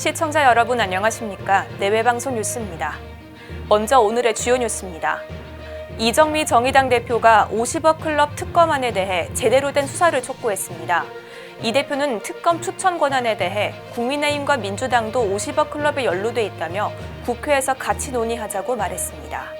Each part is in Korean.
시청자 여러분 안녕하십니까? 내외방송 뉴스입니다. 먼저 오늘의 주요 뉴스입니다. 이정미 정의당 대표가 50억 클럽 특검안에 대해 제대로 된 수사를 촉구했습니다. 이 대표는 특검 추천 권한에 대해 국민의힘과 민주당도 50억 클럽에 연루돼 있다며 국회에서 같이 논의하자고 말했습니다.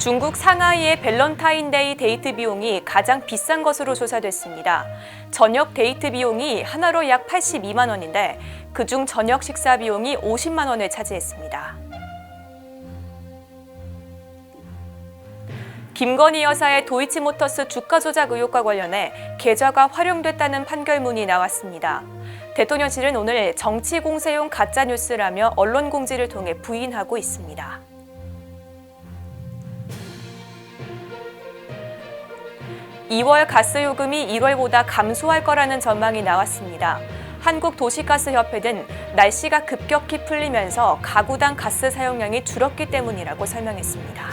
중국 상하이의 밸런타인데이 데이트 비용이 가장 비싼 것으로 조사됐습니다. 저녁 데이트 비용이 하나로 약 82만 원인데 그중 저녁 식사 비용이 50만 원을 차지했습니다. 김건희 여사의 도이치모터스 주가 조작 의혹과 관련해 계좌가 활용됐다는 판결문이 나왔습니다. 대통령실은 오늘 정치 공세용 가짜 뉴스라며 언론 공지를 통해 부인하고 있습니다. (2월) 가스 요금이 (1월보다) 감소할 거라는 전망이 나왔습니다. 한국도시가스협회는 날씨가 급격히 풀리면서 가구당 가스 사용량이 줄었기 때문이라고 설명했습니다.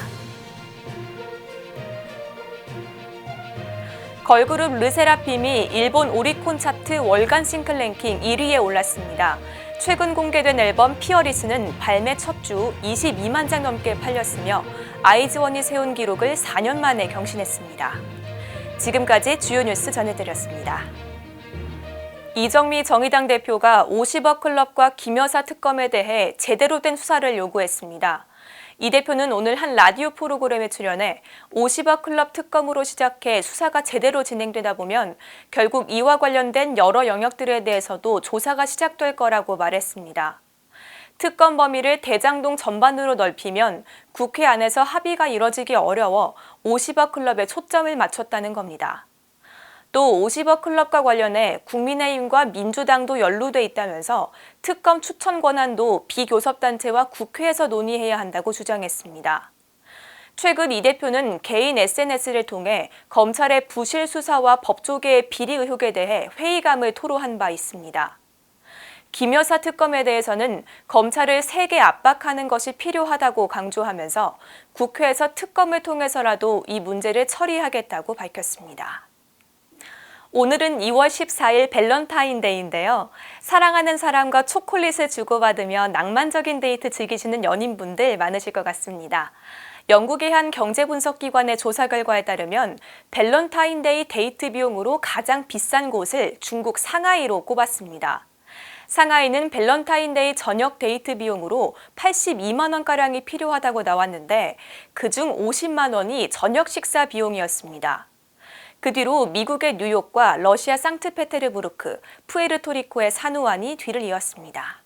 걸그룹 르세라핌이 일본 오리콘 차트 월간 싱글 랭킹 1위에 올랐습니다. 최근 공개된 앨범 피어리스는 발매 첫 주 22만 장 넘게 팔렸으며 아이즈원이 세운 기록을 4년 만에 경신했습니다. 지금까지 주요 뉴스 전해드렸습니다. 이정미 정의당 대표가 50억 클럽과 김여사 특검에 대해 제대로 된 수사를 요구했습니다. 이 대표는 오늘 한 라디오 프로그램에 출연해 50억 클럽 특검으로 시작해 수사가 제대로 진행되다 보면 결국 이와 관련된 여러 영역들에 대해서도 조사가 시작될 거라고 말했습니다. 특검 범위를 대장동 전반으로 넓히면 국회 안에서 합의가 이뤄지기 어려워 50억 클럽에 초점을 맞췄다는 겁니다. 또 50억 클럽과 관련해 국민의힘과 민주당도 연루돼 있다면서 특검 추천 권한도 비교섭단체와 국회에서 논의해야 한다고 주장했습니다. 최근 이 대표는 개인 SNS를 통해 검찰의 부실 수사와 법조계의 비리 의혹에 대해 회의감을 토로한 바 있습니다. 김 여사 특검에 대해서는 검찰을 세게 압박하는 것이 필요하다고 강조하면서 국회에서 특검을 통해서라도 이 문제를 처리하겠다고 밝혔습니다. 오늘은 2월 14일 밸런타인데이인데요. 사랑하는 사람과 초콜릿을 주고받으며 낭만적인 데이트 즐기시는 연인분들 많으실 것 같습니다. 영국의 한 경제분석기관의 조사 결과에 따르면 밸런타인데이 데이트 비용으로 가장 비싼 곳을 중국 상하이로 꼽았습니다. 상하이는 밸런타인데이 저녁 데이트 비용으로 82만 원가량이 필요하다고 나왔는데 그중 50만 원이 저녁 식사 비용이었습니다. 그 뒤로 미국의 뉴욕과 러시아 상트페테르부르크, 푸에르토리코의 산후안이 뒤를 이었습니다.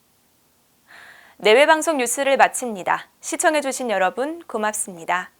내외 방송 뉴스를 마칩니다. 시청해주신 여러분 고맙습니다.